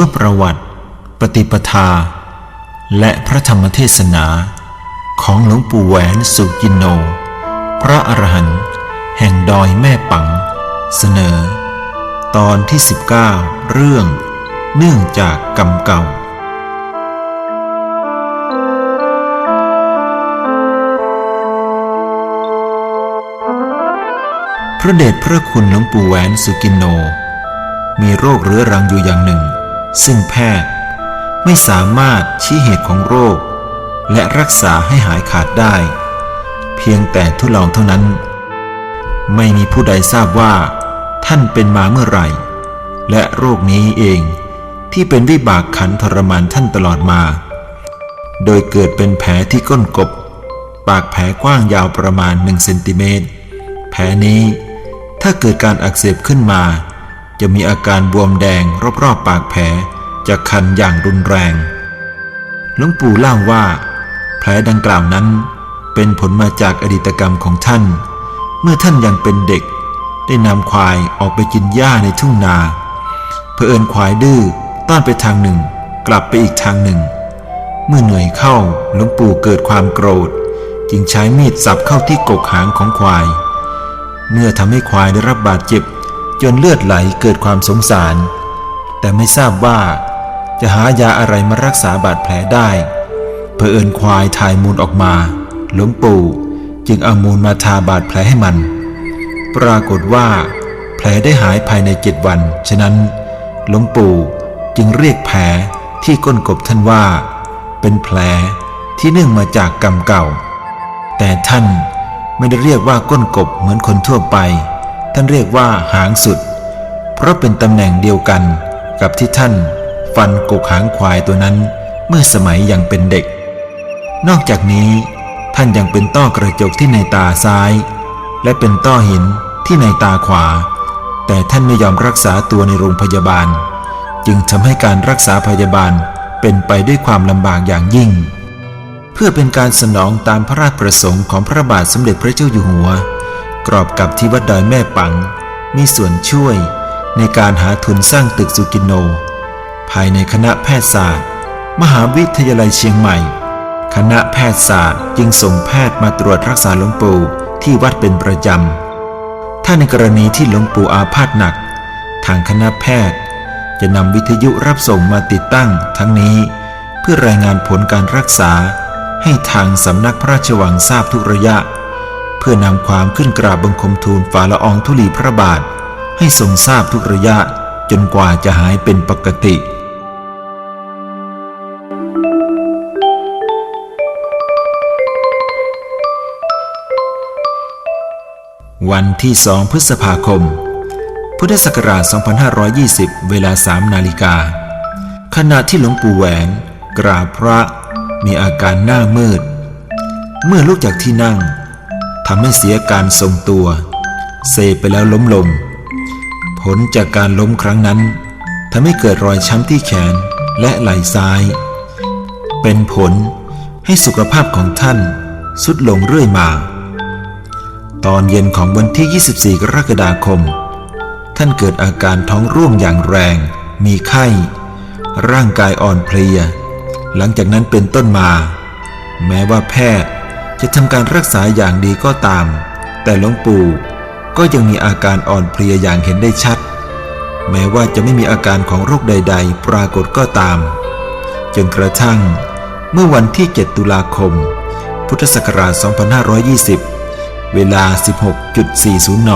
วประวัติ ปฏิปทา และพระธรรมเทศนาของหลวงปู่แหวนสุกินโน พระอรหันต์แห่งดอยแม่ปัง เสนอ ตอนที่ 19 เรื่อง เนื่องจากกรรมเก่าพระเดชพระคุณหลวงปู่แหวนสุกินโน มีโรคเรื้อรังอยู่อย่างหนึ่ง ซึ่งแพทย์ไม่สามารถชี้เหตุของโรค และรักษาให้หายขาดได้ เพียงแต่ทดลองเท่านั้น ไม่มีผู้ใดทราบว่าท่านเป็นมาเมื่อไหร่ และโรคนี้เองที่เป็นวิบากขันทรมานท่านตลอดมา โดยเกิดเป็นแผลที่ก้นกบ ปากแผลกว้างยาวประมาณ1เซนติเมตรแผลนี้ถ้าเกิดการอักเสบขึ้นมา จะมีอาการบวมแดงรอบๆปากแผลจะคันอย่างรุนแรง หลวงปู่เล่าว่า แผลดังกล่าวนั้น เป็นผลมาจากอดีตกรรมของท่าน เมื่อท่านยังเป็นเด็ก ได้นำควายออกไปกินหญ้าในทุ่งนา เผอิญควายดื้อต้อนไปทางหนึ่ง กลับไปอีกทางหนึ่ง เมื่อเหนื่อยเข้าหลวงปู่เกิดความโกรธ จึงใช้มีดสับเข้าที่กกหางของควาย เมื่อทำให้ควายได้รับบาดเจ็บ จนเลือดไหลเกิดความสงสาร แต่ไม่ทราบว่า จะหายาอะไรมารักษาบาดแผลได้เผอิญควายถ่ายมูลออกมา หลวงปู่จึงเอามูลมาทาบาดแผลให้มัน ปรากฏว่า แผลได้หายภายในเจ็ดวัน ฉะนั้นหลวงปู่จึงเรียกแผลที่ก้นกบท่านว่า เป็นแผลที่เนื่องมาจากกรรมเก่า แต่ท่านไม่ได้เรียกว่าก้นกบเหมือนคนทั่วไป ท่านเรียกว่าหางสุด เพราะเป็นตำแหน่งเดียวกันกับที่ท่าน ฟันกกหางควายตัวนั้นเมื่อสมัยยังเป็นเด็ก นอกจากนี้ ท่านยังเป็นต้อกระจกที่ในตาซ้าย และเป็นต้อหินที่ในตาขวา แต่ท่านไม่ยอมรักษาตัวในโรงพยาบาล จึงทำให้การรักษาพยาบาลเป็นไปด้วยความลำบากอย่างยิ่ง เพื่อเป็นการสนองตามพระราชประสงค์ของพระบาทสมเด็จพระเจ้าอยู่หัว รอบกับที่วัดดอยแม่ปัง มีส่วนช่วยในการหาทุนสร้างตึกสุกินโน ภายในคณะแพทยศาสตร์ มหาวิทยาลัยเชียงใหม่ คณะแพทยศาสตร์จึงส่งแพทย์มาตรวจรักษาหลวงปู่ที่วัดเป็นประจำ ถ้าในกรณีที่หลวงปู่อาพาธหนัก ทางคณะแพทย์ จะนำวิทยุรับส่งมาติดตั้งทั้งนี้ เพื่อรายงานผลการรักษาให้ทางสำนักพระราชวังทราบทุกระยะ เพื่อนำความขึ้นกราบบังคมทูลฝ่าละอองธุลีพระบาท ให้ทรงทราบทุกระยะจนกว่าจะหายเป็นปกติ วันที่2พฤษภาคม พุทธศักราช 2520 เวลา 3 นาฬิกา ขณะที่หลวงปู่แหวนกราบพระมีอาการหน้ามืด เมื่อลุกจากที่นั่ง ทำให้เสียการทรงตัว เซไปแล้วล้มลง ผลจากการล้มครั้งนั้นทำให้เกิดรอยช้ำที่แขนและไหล่ซ้าย เป็นผลให้สุขภาพของท่านสุดลงเรื่อยมา ตอนเย็นของวันที่ 24 กรกฎาคม ท่านเกิดอาการท้องร่วงอย่างแรง มีไข้ ร่างกายอ่อนเพลีย หลังจากนั้นเป็นต้นมา แม้ว่าแพทย์ จะทำการรักษาอย่างดีก็ตาม แต่หลวงปู่ก็ยังมีอาการอ่อนเพลียอย่างเห็นได้ชัด แม้ว่าจะไม่มีอาการของโรคใด ๆ ปรากฏก็ตาม จนกระทั่ง เมื่อวันที่ 7 ตุลาคม พุทธศักราช 2520 เวลา 16.40 น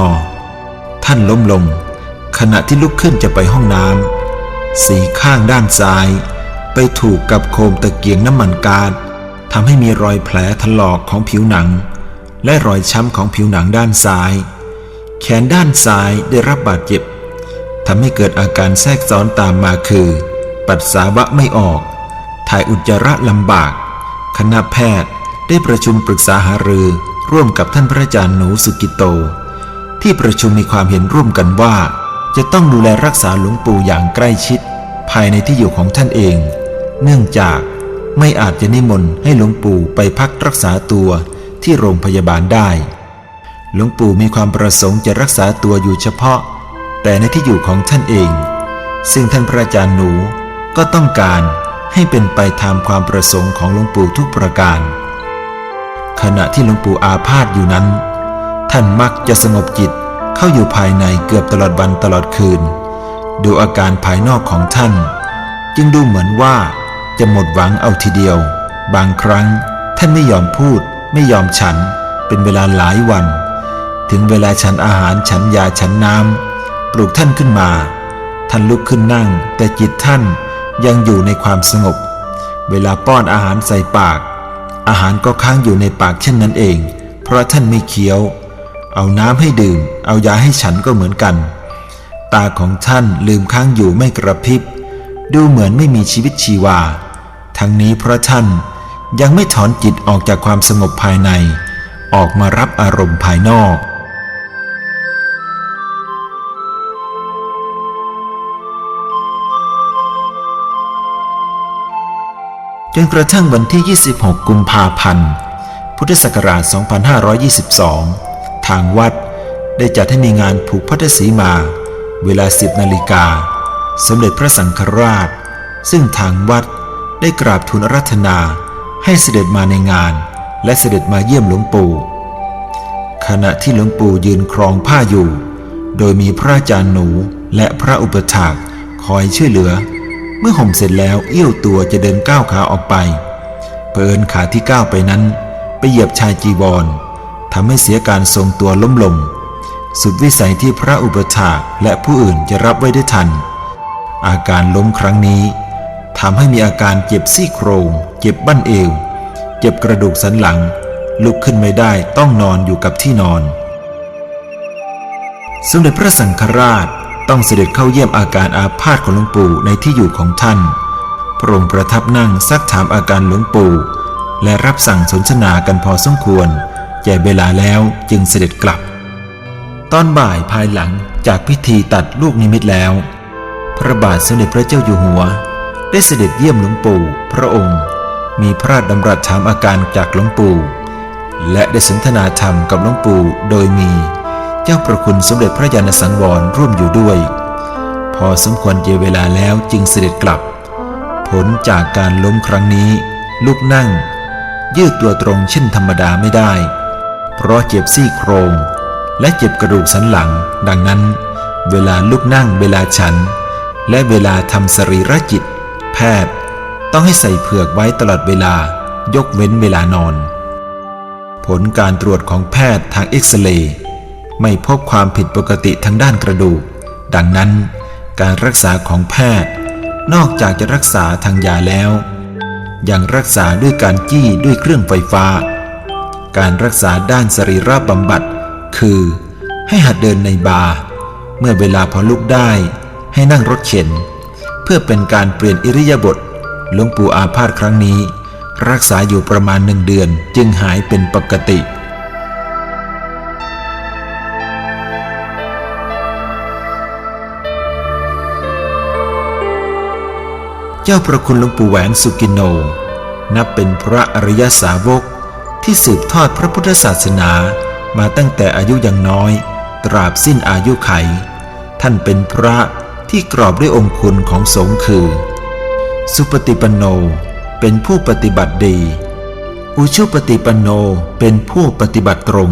ท่านล้มลง ขณะที่ลุกขึ้นจะไปห้องน้ำสีข้างด้านซ้าย ไปถูกกับโคมตะเกียงน้ำมันกาด ทำให้มีรอยแผลถลอกของผิวหนัง และรอยช้ำของผิวหนังด้านซ้าย แขนด้านซ้ายได้รับบาดเจ็บทำให้เกิดอาการแทรกซ้อนตามมาคือ ปัสสาวะไม่ออก ถ่ายอุจจาระลำบาก คณะแพทย์ได้ประชุมปรึกษาหารือร่วมกับท่านพระอาจารย์หนูสุกิโต ที่ประชุมมีความเห็นร่วมกันว่า จะต้องดูแลรักษาหลวงปู่อย่างใกล้ชิด ภายในที่อยู่ของท่านเอง เนื่องจาก ไม่อาจจะนิมนต์ให้หลวงปู่ไปพักรักษาตัวที่โรงพยาบาลได้ หลวงปู่มีความประสงค์จะรักษาตัวอยู่เฉพาะ แต่ในที่อยู่ของท่านเอง ซึ่งท่านพระอาจารย์หนูก็ต้องการให้เป็นไปตามความประสงค์ของหลวงปู่ทุกประการ ขณะที่หลวงปู่อาพาธอยู่นั้น ท่านมักจะสงบจิตเข้าอยู่ภายในเกือบตลอดวันตลอดคืน ดูอาการภายนอกของท่าน จึงดูเหมือนว่า จะหมดหวังเอาทีเดียว บางครั้งท่านไม่ยอมพูด ไม่ยอมฉัน เป็นเวลาหลายวัน ถึงเวลาฉันอาหารฉันยาฉันน้ำปลุกท่านขึ้นมา ท่านลุกขึ้นนั่ง แต่จิตท่านยังอยู่ในความสงบ เวลาป้อนอาหารใส่ปาก อาหารก็ค้างอยู่ในปากเช่นนั้นเอง เพราะท่านไม่เคี้ยว เอาน้ำให้ดื่ม เอายาให้ฉันก็เหมือนกัน ตาของท่านลืมค้างอยู่ไม่กระพริบ ดูเหมือนไม่มีชีวิตชีวา ทั้งนี้เพราะท่านยังไม่ถอนจิตออกจากความสงบภายใน ออกมารับอารมณ์ภายนอก จนกระทั่งวันที่ 26 กุมภาพันธ์ พุทธศักราช 2522 ทางวัดได้จัดให้มีงานผูกพัทธสีมา เวลา 10 นาฬิกา สมเด็จพระสังฆราช ซึ่งทางวัด ได้กราบทูลรัธนาให้เสด็จมาในงาน และเสด็จมาเยี่ยมหลวงปู่ ขณะที่หลวงปู่ยืนครองผ้าอยู่ โดยมีพระอาจารย์หนูและพระอุปถากคอยช่วยเหลือ เมื่อห่มเสร็จแล้วเอี้ยวตัวจะเดินก้าวขาออกไปเปินขาที่ก้าวไปนั้น ไปเหยียบชายจีวรทำให้เสียการทรงตัวล้มลง สุดวิสัยที่พระอุปถากและผู้อื่นจะรับไว้ได้ทัน อาการล้มครั้งนี้ ทำให้มีอาการเจ็บซี่โครง เจ็บบั้นเอว เจ็บกระดูกสันหลัง ลุกขึ้นไม่ได้ต้องนอนอยู่กับที่นอน สมเด็จพระสังฆราชต้องเสด็จเข้าเยี่ยมอาการอาพาธของหลวงปู่ในที่อยู่ของท่าน พระองค์ประทับนั่งซักถามอาการหลวงปู่ และรับสั่งสนทนากันพอสมควรแก่เวลาแล้วจึงเสด็จกลับ ตอนบ่ายภายหลังจากพิธีตัดลูกนิมิตแล้ว พระบาทสมเด็จพระเจ้าอยู่หัว ได้เสด็จเยี่ยมหลวงปู่พระองค์ มีพระราชดำรัสถามอาการจากหลวงปู่ และได้สนทนาธรรมกับหลวงปู่โดยมี เจ้าประคุณสมเด็จพระยาณสังวรร่วมอยู่ด้วย พอสมควรเจเวลาแล้วจึงเสด็จกลับ ผลจากการล้มครั้งนี้ ลุกนั่ง ยืดตัวตรงเช่นธรรมดาไม่ได้ เพราะเจ็บซี่โครง และเจ็บกระดูกสันหลัง ดังนั้น เวลาลุกนั่งเวลาฉัน และเวลาทำสรีระจิต แพทย์ ต้องให้ใส่เผือกไว้ตลอดเวลายกเว้นเวลานอน ผลการตรวจของแพทย์ทางเอ็กซเรย์ไม่พบความผิดปกติทางด้านกระดูก ดังนั้น การรักษาของแพทย์ นอกจากจะรักษาทางยาแล้ว ยังรักษาด้วยการจี้ด้วยเครื่องไฟฟ้า การรักษาด้านสรีระบำบัด คือ ให้หัดเดินในบาร์เมื่อเวลาพอลุกได้ ให้นั่งรถเข็น เพื่อเป็นการเปลี่ยนอิริยาบถหลวงปู่อาพาธครั้งนี้ รักษาอยู่ประมาณหนึ่งเดือนจึงหายเป็นปกติเจ้าประคุณหลวงปู่แหวนสุกินโน นับเป็นพระอริยสาวกที่สืบทอดพระพุทธศาสนามาตั้งแต่อายุยังน้อย ตราบสิ้นอายุไข ท่านเป็นพระ ที่กรอบด้วยองค์คุณของสงฆ์คือ สุปฏิปันโนเป็นผู้ปฏิบัติดี อุชุปฏิปันโนเป็นผู้ปฏิบัติตรง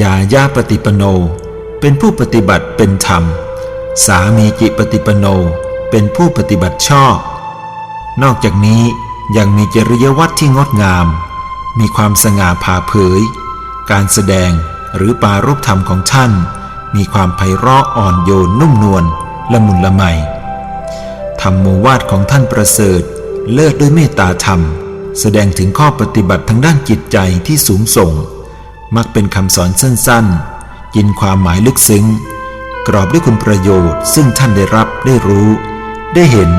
ยายาปฏิปันโนเป็นผู้ปฏิบัติเป็นธรรม สามีจิปฏิปันโนเป็นผู้ปฏิบัติชอบ นอกจากนี้ยังมีจริยวัตรที่งดงาม มีความสง่าผ่าเผย การแสดงหรือปารบธรรมของท่าน มีความไพเราะอ่อนโยนนุ่มนวล ละมุนละไมธรรมโมวาทของท่านประเสริฐ เลิศด้วยเมตตาธรรม แสดงถึงข้อปฏิบัติทางด้านจิตใจที่สูงส่ง มักเป็นคำสอนสั้นๆ กินความหมายลึกซึ้ง กรอบด้วยคุณประโยชน์ ซึ่งท่านได้รับได้รู้ ได้เห็น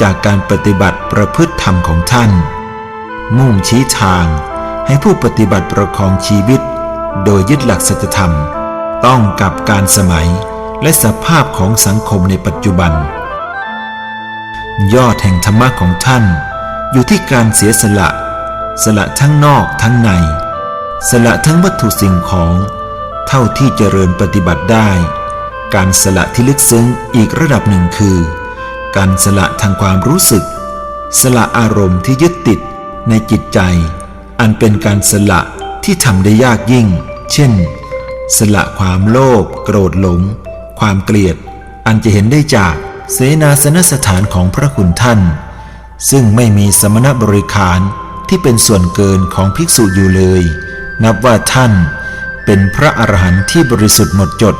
จากการปฏิบัติประพฤติธรรมของท่าน มุ่งชี้ทาง ให้ผู้ปฏิบัติประคองชีวิต โดยยึดหลักสัจธรรม ต้องกับการสมัย และสภาพของสังคมในปัจจุบัน ยอดแห่งธรรมะของท่าน อยู่ที่การเสียสละ สละทั้งนอกทั้งใน สละทั้งวัตถุสิ่งของ เท่าที่เจริญปฏิบัติได้ การสละที่ลึกซึ้งอีกระดับหนึ่งคือ การสละทางความรู้สึก สละอารมณ์ที่ยึดติดในจิตใจ อันเป็นการสละที่ทำได้ยากยิ่ง เช่น สละความโลภโกรธหลง ความเกลียด อันจะเห็นได้จากเสนาสนสถานของพระคุณท่าน ซึ่งไม่มีสมณบริขารที่เป็นส่วนเกินของภิกษุอยู่เลย นับว่าท่านเป็นพระอรหันต์ที่บริสุทธิ์หมดจด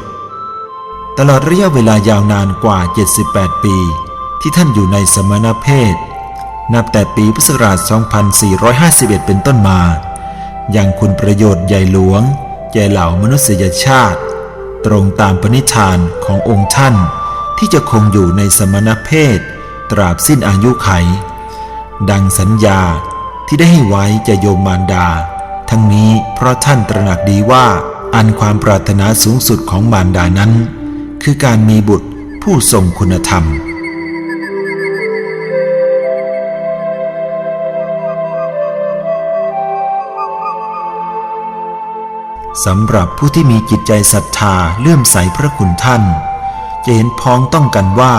ตลอดระยะเวลายาวนานกว่า 78 ปี ที่ท่านอยู่ในสมณเพศ นับแต่ปีพุทธศักราช 2451 เป็นต้นมา อยังคุณประโยชน์ใหญ่หลวงแก่เหล่ามนุษยชาติ ตรงตามปณิธานขององค์ท่าน ที่จะคงอยู่ในสมณเพศ ตราบสิ้นอายุไข ดังสัญญาที่ได้ให้ไว้จะโยมมารดา ทั้งนี้เพราะท่านตระหนักดีว่าอันความปรารถนาสูงสุดของมารดานั้น คือการมีบุตรผู้ทรงคุณธรรม สำหรับผู้ที่มีจิตใจศรัทธาเลื่อมใสพระคุณท่าน จะเห็นพ้องต้องกันว่า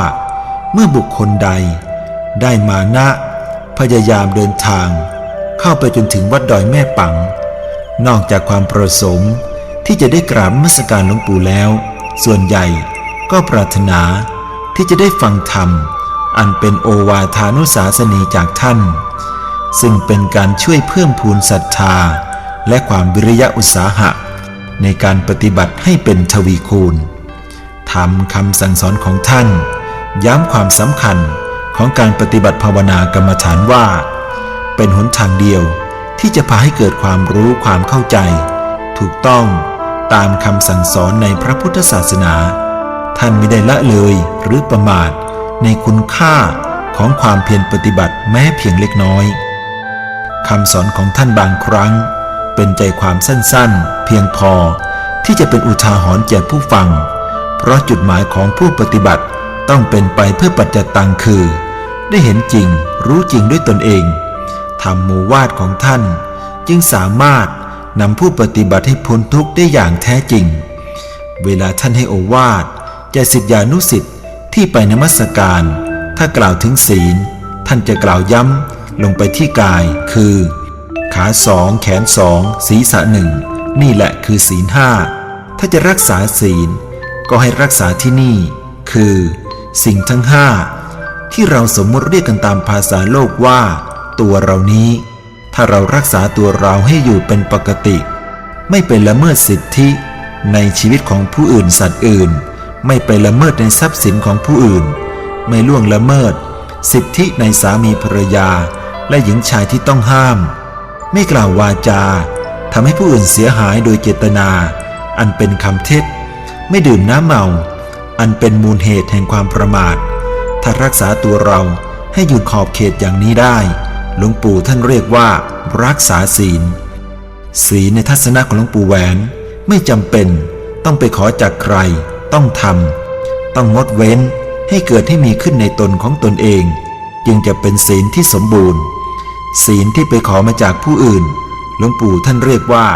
เมื่อบุคคลใด ได้มานะ พยายามเดินทาง เข้าไปจนถึงวัดดอยแม่ปัง นอกจากความประสงค์ที่จะได้กราบมัสการหลวงปู่แล้ว ส่วนใหญ่ก็ปรารถนาที่จะได้ฟังธรรม อันเป็นโอวาทานุสาสนีจากท่าน ซึ่งเป็นการช่วยเพิ่มพูนศรัทธาและความวิริยะอุตสาหะ ในการปฏิบัติให้เป็นทวีคูณทำคำสั่งสอนของท่าน ย้ำความสำคัญของการปฏิบัติภาวนากรรมฐานว่า เป็นหนทางเดียวที่จะพาให้เกิดความรู้ความเข้าใจ ถูกต้องตามคำสั่งสอนในพระพุทธศาสนา ท่านไม่ได้ละเลยหรือประมาทในคุณค่าของความเพียรปฏิบัติแม้เพียงเล็กน้อยคำสอนของท่านบางครั้ง เป็นใจความสั้นๆ เพียงพอที่จะเป็นอุทาหรณ์แก่ผู้ฟัง เพราะจุดหมายของผู้ปฏิบัติต้องเป็นไปเพื่อปัจจตังคือ ได้เห็นจริงรู้จริงด้วยตนเองธรรมูวาดของท่าน จึงสามารถนำผู้ปฏิบัติให้พ้นทุกข์ได้อย่างแท้จริง เวลาท่านให้โอวาทแก่สิทธิานุสิทธิ์ที่ไปนมัสการ ถ้ากล่าวถึงศีล ท่านจะกล่าวย้ำลงไปที่กายคือ ขาสองแขนสองศีรษะหนึ่งนี่แหละคือศีลห้าถ้าจะรักษาศีล ก็ให้รักษาที่นี่ คือ สิ่งทั้งห้าที่เราสมมติเรียกกันตามภาษาโลกว่า ตัวเรานี้ ถ้าเรารักษาตัวเราให้อยู่เป็นปกติ ไม่เป็นละเมิดสิทธิ ในชีวิตของผู้อื่นสัตว์อื่น ไม่ไปละเมิดในทรัพย์สินของผู้อื่น ไม่ล่วงละเมิด สิทธิในสามีภรรยา และหญิงชายที่ต้องห้าม ไม่กล่าววาจาทำให้ผู้อื่นเสียหายโดยเจตนา อันเป็นคำเท็จ ไม่ดื่มน้ำเมา อันเป็นมูลเหตุแห่งความประมาท ถ้ารักษาตัวเราให้อยู่ขอบเขตอย่างนี้ได้ หลวงปู่ท่านเรียกว่า รักษาศีล ศีลในทัศนะของหลวงปู่แหวน ไม่จำเป็น ต้องไปขอจากใคร ต้องทำต้องงดเว้นให้เกิดให้มีขึ้นในตนของตนเอง จึงจะเป็นศีลที่สมบูรณ์ ศีลที่ไปขอมาจากผู้อื่น หลวงปู่ท่านเรียกว่า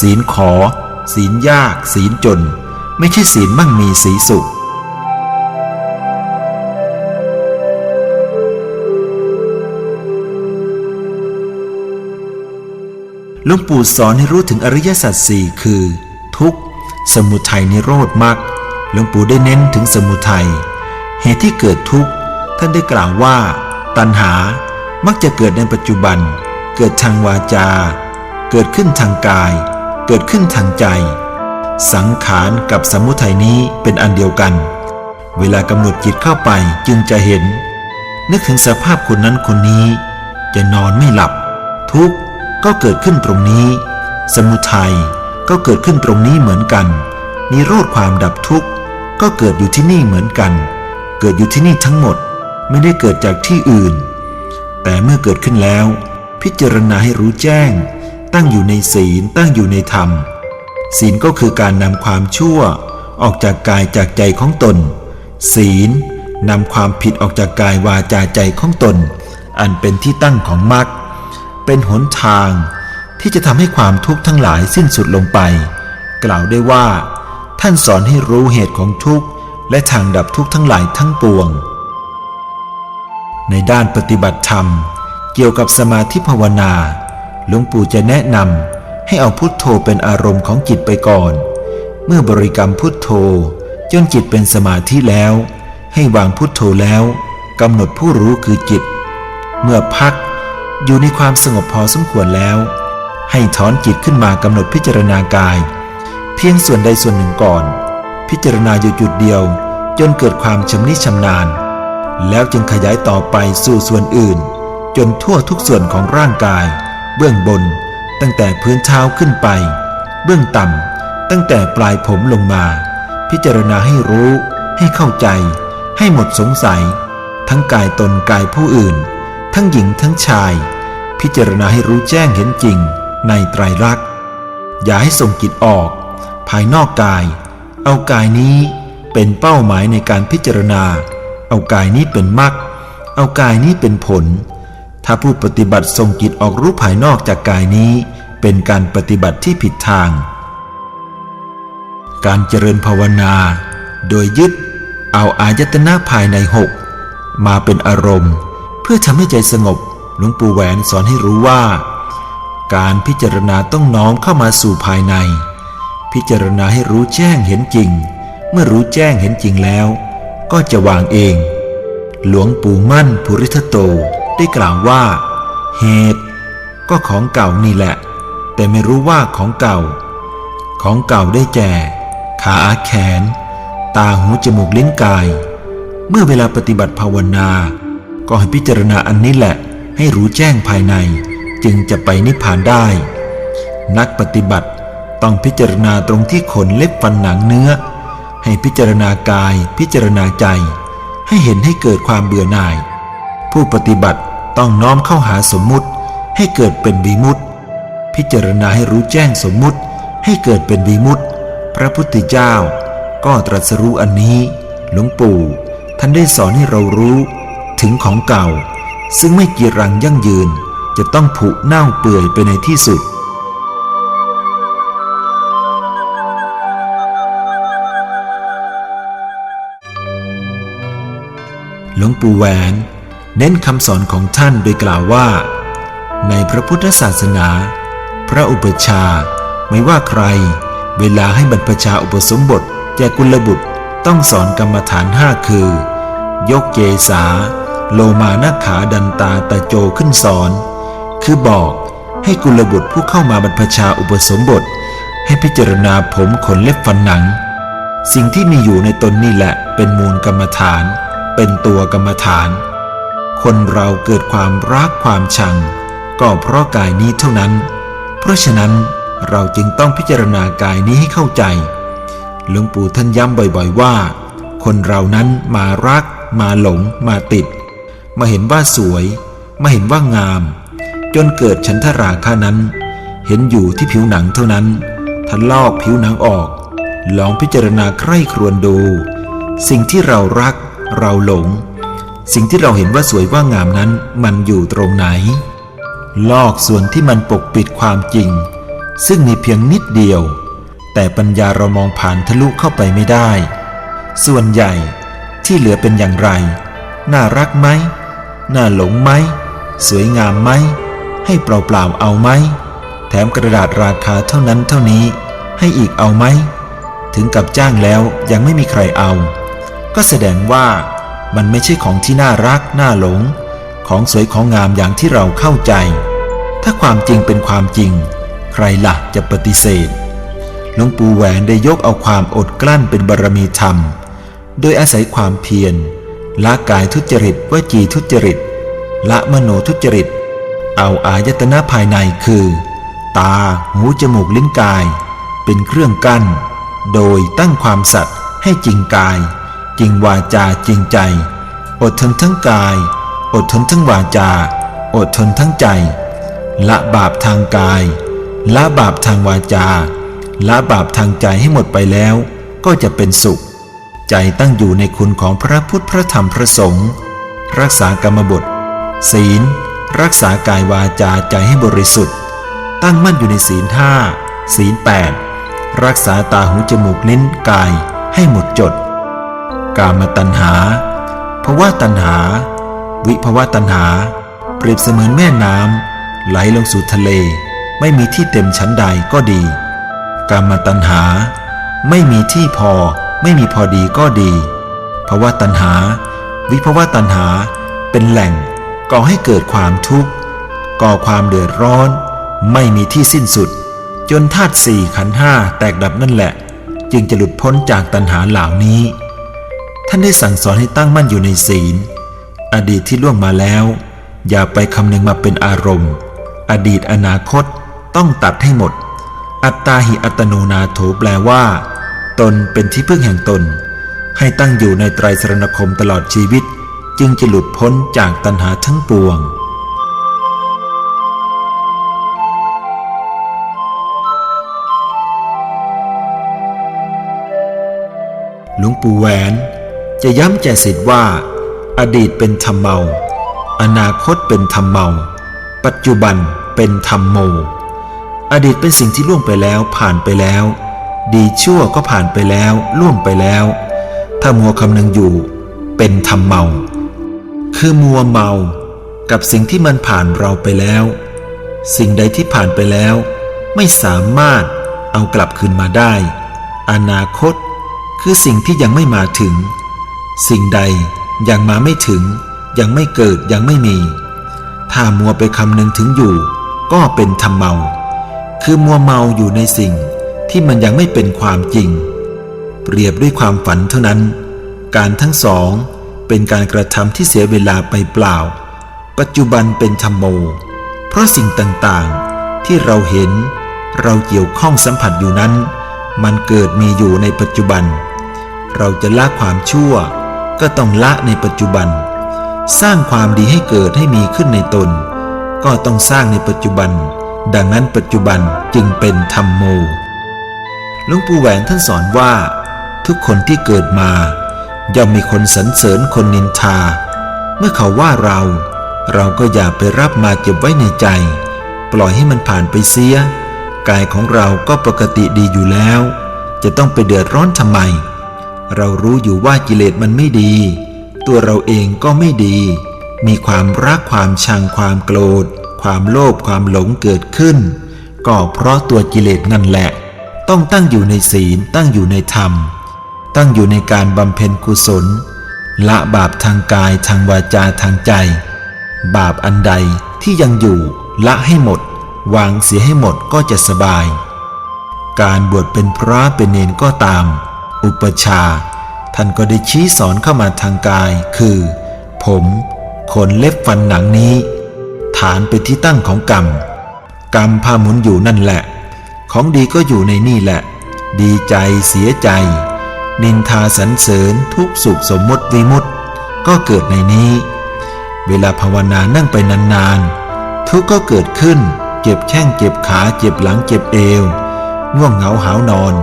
ศีลขอ ศีลยาก ศีลจน ไม่ใช่ศีลมั่งมีสีสุข หลวงปู่สอนให้รู้ถึงอริยสัจสี่คือ ทุกข์ สมุทัยนิโรธมรรคหลวงปู่ได้เน้นถึงสมุทัยเหตุที่เกิดทุกข์ ท่านได้กล่าวว่า ตัณหา มักจะเกิดในปัจจุบัน เกิดทางวาจา เกิดขึ้นทางกาย เกิดขึ้นทางใจ สังขารกับสมุทัยนี้เป็นอันเดียวกัน เวลากำหนดจิตเข้าไปจึงจะเห็น นึกถึงสภาพคนนั้นคนนี้ จะนอนไม่หลับ ทุกข์ก็เกิดขึ้นตรงนี้ สมุทัยก็เกิดขึ้นตรงนี้เหมือนกันนิโรธความดับทุกข์ก็เกิดอยู่ที่นี่เหมือนกัน เกิดอยู่ที่นี่ทั้งหมดไม่ได้เกิดจากที่อื่น แต่เมื่อเกิดขึ้นแล้ว พิจารณาให้รู้แจ้ง ตั้งอยู่ในศีลตั้งอยู่ในธรรม ศีลก็คือการนำความชั่ว ออกจากกายจากใจของตน ศีลนำความผิดออกจากกายวาจาใจของตน อันเป็นที่ตั้งของมรรคเป็นหนทางที่จะทำให้ความทุกข์ทั้งหลายสิ้นสุดลงไป กล่าวได้ว่า ท่านสอนให้รู้เหตุของทุกข์และทางดับทุกข์ทั้งหลายทั้งปวง ในด้านปฏิบัติธรรม เกี่ยวกับสมาธิภาวนา หลวงปู่จะแนะนำให้เอาพุทโธเป็นอารมณ์ของจิตไปก่อน เมื่อบริกรรมพุทโธ จนจิตเป็นสมาธิแล้ว ให้วางพุทโธแล้วกำหนดผู้รู้คือจิต เมื่อพักอยู่ในความสงบพอสมควรแล้ว ให้ถอนจิตขึ้นมากำหนดพิจารณากาย เพียงส่วนใดส่วนหนึ่งก่อน พิจารณาอยู่จุดเดียว จนเกิดความชำนิชำนาญ แล้วจึงขยายต่อไปสู่ส่วนอื่น จนทั่วทุกส่วนของร่างกาย เบื้องบนตั้งแต่พื้นเท้าขึ้นไป เบื้องต่ำตั้งแต่ปลายผมลงมา พิจารณาให้รู้ ให้เข้าใจ ให้หมดสงสัย ทั้งกายตนกายผู้อื่น ทั้งหญิงทั้งชาย พิจารณาให้รู้แจ้งเห็นจริง ในไตรลักษณ์อย่าให้ส่งจิตออก ภายนอกกาย เอากายนี้เป็นเป้าหมายในการพิจารณา เอากายนี้เป็นมรรคเอากายนี้เป็นผล ถ้าผู้ปฏิบัติส่งจิตออกรู้ภายนอกจากกายนี้ เป็นการปฏิบัติที่ผิดทาง การเจริญภาวนา โดยยึดเอาอายตนะภายในหกมาเป็นอารมณ์ เพื่อทำให้ใจสงบหลวงปู่แหวนสอนให้รู้ว่า การพิจารณาต้องน้อมเข้ามาสู่ภายใน พิจารณาให้รู้แจ้งเห็นจริง เมื่อรู้แจ้งเห็นจริงแล้ว ก็จะวางเอง หลวงปู่มั่นภูริทัตโตได้กล่าวว่า เหตุก็ของเก่านี่แหละ แต่ไม่รู้ว่าของเก่า ของเก่าได้แก่ ขาแขน ตาหูจมูกลิ้นกาย เมื่อเวลาปฏิบัติภาวนา ก็ให้พิจารณาอันนี้แหละ ให้รู้แจ้งภายใน จึงจะไปนิพพานได้ นักปฏิบัติต้องพิจารณาตรงที่ขนเล็บฟันหนังเนื้อ ให้พิจารณากายพิจารณาใจ ให้เห็นให้เกิดความเบื่อหน่าย ผู้ปฏิบัติต้องน้อมเข้าหาสมมุติ ให้เกิดเป็นบีมุตพิจารณาให้รู้แจ้งสมมุติ ให้เกิดเป็นบีมุตพระพุทธเจ้า ก็ตรัสรู้อันนี้ หลวงปู่ ท่านได้สอนให้เรารู้ ถึงของเก่า ซึ่งไม่กีรังยั่งยืนจะต้องผุเน่าเปื่อยไปในที่สุด หลวงปู่แหวน เน้นคำสอนของท่านโดยกล่าวว่า ในพระพุทธศาสนา พระอุปชฌาย์ไม่ว่าใคร เวลาให้บรรพชาอุปสมบทแก่กุลบุตรต้องสอนกรรมฐานห้าคือ ยกเกษา โลมานาขาดันตาตะโจขึ้นสอน คือบอกให้กุลบุตรผู้เข้ามาบรรพชาอุปสมบท ให้พิจารณาผมขนเล็บฟันหนัง สิ่งที่มีอยู่ในตนนี่แหละเป็นมูลกรรมฐาน เป็นตัวกรรมฐาน คนเราเกิดความรักความชัง ก็เพราะกายนี้เท่านั้น เพราะฉะนั้นเราจึงต้องพิจารณากายนี้ให้เข้าใจ หลวงปู่ท่านย้ำบ่อยๆว่า คนเรานั้นมารัก มาหลง มาติด มาเห็นว่าสวย มาเห็นว่างาม จนเกิดฉันทราคานั้น เห็นอยู่ที่ผิวหนังเท่านั้นท่านลอกผิวหนังออก ลองพิจารณาใคร่ครวญดู สิ่งที่เรารัก เราหลง สิ่งที่เราเห็นว่าสวยว่างามนั้นมันอยู่ตรงไหน ลอกส่วนที่มันปกปิดความจริง ซึ่งมีเพียงนิดเดียว แต่ปัญญาเรามองผ่านทะลุเข้าไปไม่ได้ ส่วนใหญ่ที่เหลือเป็นอย่างไร น่ารักไหม น่าหลงไหม สวยงามไหม ให้เปล่าๆเอาไหม แถมกระดาษราคาเท่านั้นเท่านี้ ให้อีกเอาไหม ถึงกับจ้างแล้วยังไม่มีใครเอา ก็แสดงว่ามันไม่ใช่ของที่น่ารักน่าหลง ของสวยของงามอย่างที่เราเข้าใจ ถ้าความจริงเป็นความจริง ใครละ่ะจะปฏิเสธหลวงปู่แหวนได้ยกเอาความอดกลั้นเป็นบารมีธรรม โดยอาศัยความเพียรละกายทุจริตวจีทุจริต ละมโนทุจริต เอาอายตนะภายในคือ ตา หู จมูก ลิ้นกาย เป็นเครื่องกั้น โดยตั้งความสัตย์ให้จริงกาย จริงวาจาจริงใจ อดทนทั้งกาย อดทนทั้งวาจา อดทนทั้งใจ ละบาปทางกาย ละบาปทางวาจา ละบาปทางใจให้หมดไปแล้วก็จะเป็นสุข ใจตั้งอยู่ในคุณของพระพุทธพระธรรมพระสงฆ์รักษากรรมบท ศีล รักษากายวาจาใจให้บริสุทธิ์ ตั้งมั่นอยู่ในศีลห้าศีลแปดรักษาตาหูจมูกลิ้นกายให้หมดจด กามตัณหาภาวะตัณหา วิภาวะตัณหา เปรียบเสมือนแม่น้ำไหลลงสู่ทะเล ไม่มีที่เต็มชั้นใดก็ดี กามตัณหา ไม่มีที่พอไม่มีพอดีก็ดีภวตัณหา วิภาวะตัณหา เป็นแหล่งก่อให้เกิดความทุกข์ก่อความเดือดร้อน ไม่มีที่สิ้นสุด จนธาตุสี่ขันห้าแตกดับนั่นแหละ จึงจะหลุดพ้นจากตัณหาเหล่านี้ ท่านได้สั่งสอนให้ตั้งมั่นอยู่ในศีล อดีตที่ล่วงมาแล้ว อย่าไปคำนึงมาเป็นอารมณ์ อดีตอนาคตต้องตัดให้หมด อัตตาหิอัตโนนาโถแปลว่า ตนเป็นที่พึ่งแห่งตน ให้ตั้งอยู่ในไตรสรณคมตลอดชีวิต จึงจะหลุดพ้นจากตัณหาทั้งปวงหลวงปู่แหวน จะย้ำแจสิทธิ์ว่า อดีตเป็นธรรมเมา อนาคตเป็นธรรมเมา ปัจจุบันเป็นธรรมโม อดีตเป็นสิ่งที่ล่วงไปแล้วผ่านไปแล้ว ดีชั่วก็ผ่านไปแล้วล่วงไปแล้ว ถ้ามัวคำนึงอยู่เป็นธรรมเมา คือมัวเมากับสิ่งที่มันผ่านเราไปแล้ว สิ่งใดที่ผ่านไปแล้ว ไม่สามารถเอากลับคืนมาได้ อนาคตคือสิ่งที่ยังไม่มาถึง สิ่งใดยังมาไม่ถึง ยังไม่เกิดยังไม่มี ถ้ามัวไปคำนึงถึงอยู่ ก็เป็นธรรมเมา คือมัวเมาอยู่ในสิ่งที่มันยังไม่เป็นความจริง เปรียบด้วยความฝันเท่านั้น การทั้งสองเป็นการกระทำที่เสียเวลาไปเปล่า ปัจจุบันเป็นธรรมโม เพราะสิ่งต่างๆ ที่เราเห็น เราเกี่ยวข้องสัมผัสอยู่นั้น มันเกิดมีอยู่ในปัจจุบัน เราจะละความชั่ว ก็ต้องละในปัจจุบัน สร้างความดีให้เกิดให้มีขึ้นในตน ก็ต้องสร้างในปัจจุบัน ดังนั้นปัจจุบันจึงเป็นธรรมโมหลวงปู่แหวนท่านสอนว่า ทุกคนที่เกิดมา ย่อมมีคนสรรเสริญคนนินทา เมื่อเขาว่าเรา เราก็อย่าไปรับมาเก็บไว้ในใจ ปล่อยให้มันผ่านไปเสีย กายของเราก็ปกติดีอยู่แล้ว จะต้องไปเดือดร้อนทำไม เรารู้อยู่ว่ากิเลสมันไม่ดี ตัวเราเองก็ไม่ดี มีความรักความชังความโกรธ ความโลภความหลงเกิดขึ้น ก็เพราะตัวกิเลสนั่นแหละ ต้องตั้งอยู่ในศีลตั้งอยู่ในธรรม ตั้งอยู่ในการบำเพ็ญกุศล ละบาปทางกายทางวาจาทางใจ บาปอันใดที่ยังอยู่ละให้หมด วางเสียให้หมดก็จะสบาย การบวชเป็นพระเป็นเนนก็ตาม อุปชา ท่านก็ได้ชี้สอนเข้ามาทางกาย คือ ผมขนเล็บฟันหนังนี้ ฐานเป็นที่ตั้งของกรรม กรรมพาหมุนอยู่นั่นแหละ ของดีก็อยู่ในนี่แหละ ดีใจเสียใจ นินทาสรรเสริญทุกสุขสมมติวิมุตติ ก็เกิดในนี้ เวลาภาวนานั่งไปนานๆ ทุกก็เกิดขึ้น เจ็บแข้งเจ็บขาเจ็บหลังเจ็บเอวง่วงเหงาหาวนอน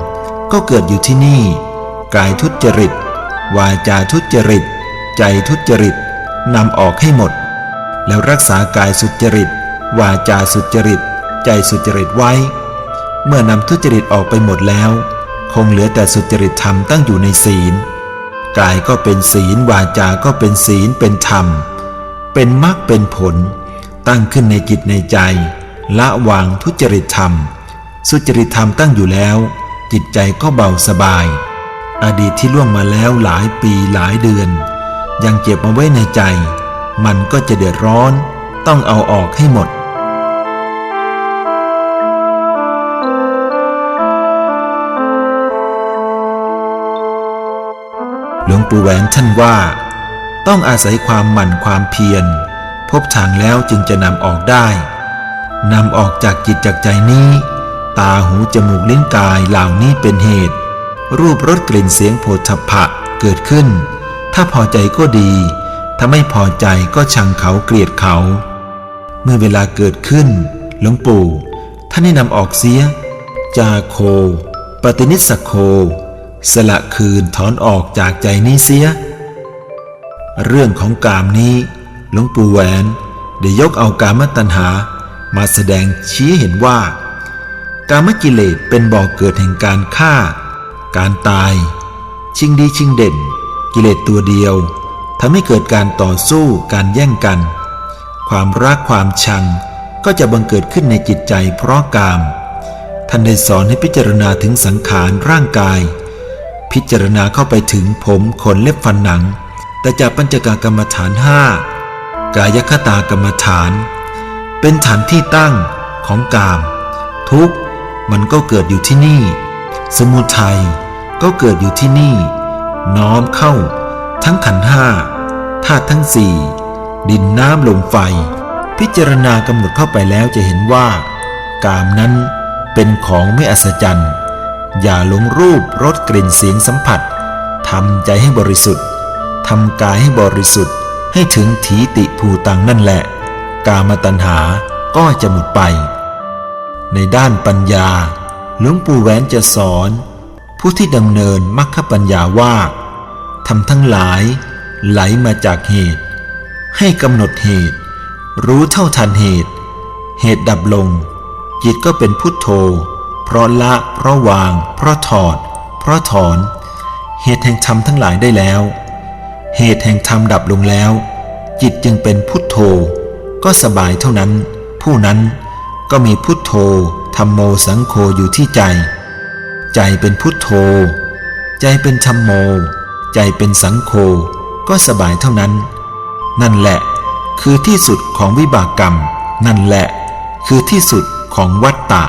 ก็เกิดอยู่ที่นี่ กายทุจริต วาจาทุจริต ใจทุจริตนำออกให้หมด แล้วรักษากายสุจริต วาจาสุจริต ใจสุจริตไว้ เมื่อนำทุจริตออกไปหมดแล้ว คงเหลือแต่สุจริตธรรมตั้งอยู่ในศีล กายก็เป็นศีล วาจาก็เป็นศีลเป็นธรรม เป็นมรรคเป็นผล ตั้งขึ้นในจิตในใจ ละวางทุจริตธรรม สุจริตธรรมตั้งอยู่แล้ว จิตใจก็เบาสบาย อดีตที่ล่วงมาแล้วหลายปีหลายเดือน ยังเก็บมาไว้ในใจ มันก็จะเดือดร้อน ต้องเอาออกให้หมด หลวงปู่แหวนท่านว่า ต้องอาศัยความหมั่นความเพียร พบทางแล้วจึงจะนำออกได้นำออกจากจิตจากใจนี้ ตาหูจมูกลิ้นกายเหล่านี้เป็นเหตุ รูปรสกลิ่นเสียงโผฏฐัพพะเกิดขึ้น ถ้าพอใจก็ดี ถ้าไม่พอใจก็ชังเขาเกลียดเขา เมื่อเวลาเกิดขึ้น หลวงปู่ ท่านให้นำออกเสีย จาโค ปฏินิสสโค สละคืนถอนออกจากใจนี้เสีย เรื่องของกามนี้ หลวงปู่แหวนได้ยกเอากามตัณหา มาแสดงชี้เห็นว่า กามกิเลสเป็นบ่อกเกิดแห่งการฆ่า การตาย ชิงดีชิงเด่น กิเลสตัวเดียวทำให้เกิดการต่อสู้การแย่งกัน ความรักความชังก็จะบังเกิดขึ้นในจิตใจเพราะกาม ท่านได้สอนให้พิจารณาถึงสังขารร่างกาย พิจารณาเข้าไปถึงผมขนเล็บฟันหนัง แต่จากปัญจกากรรมฐานห้ากายคตากรรมฐาน เป็นฐานที่ตั้งของกาม ทุกมันก็เกิดอยู่ที่นี่ สมุทัยก็เกิดอยู่ที่นี่ น้อมเข้า ทั้งขันห้าธาตุทั้งสี่ดินน้ำลมไฟ พิจารณากำหนดเข้าไปแล้วจะเห็นว่า กามนั้นเป็นของไม่อัศจรรย์ อย่าหลงรูปรสกลิ่นเสียงสัมผัสทำใจให้บริสุทธิ์ทำกายให้บริสุทธิ์ให้ถึงถีติภูตังนั่นแหละ กามตัณหาก็จะหมดไป ในด้านปัญญา หลวงปู่แหวนจะสอน ผู้ที่ดำเนินมรรคปัญญาว่าทำทั้งหลายไหลมาจากเหตุ ให้กำหนดเหตุ รู้เท่าทันเหตุ เหตุดับลง จิตก็เป็นพุทโธ เพราะละเพราะวาง เพราะถอด เพราะถอน เหตุแห่งธรรมทั้งหลายได้แล้ว เหตุแห่งธรรมดับลงแล้ว จิตจึงเป็นพุทโธ ก็สบายเท่านั้น ผู้นั้นก็มีพุทโธ ธรรมโมสังโฆอยู่ที่ใจ ใจเป็นพุทโธ ใจเป็นธรรมโม ใจเป็นสังโฆก็สบายเท่านั้น นั่นแหละคือที่สุดของวิบากกรรม นั่นแหละ คือที่สุดของวัฏฏะ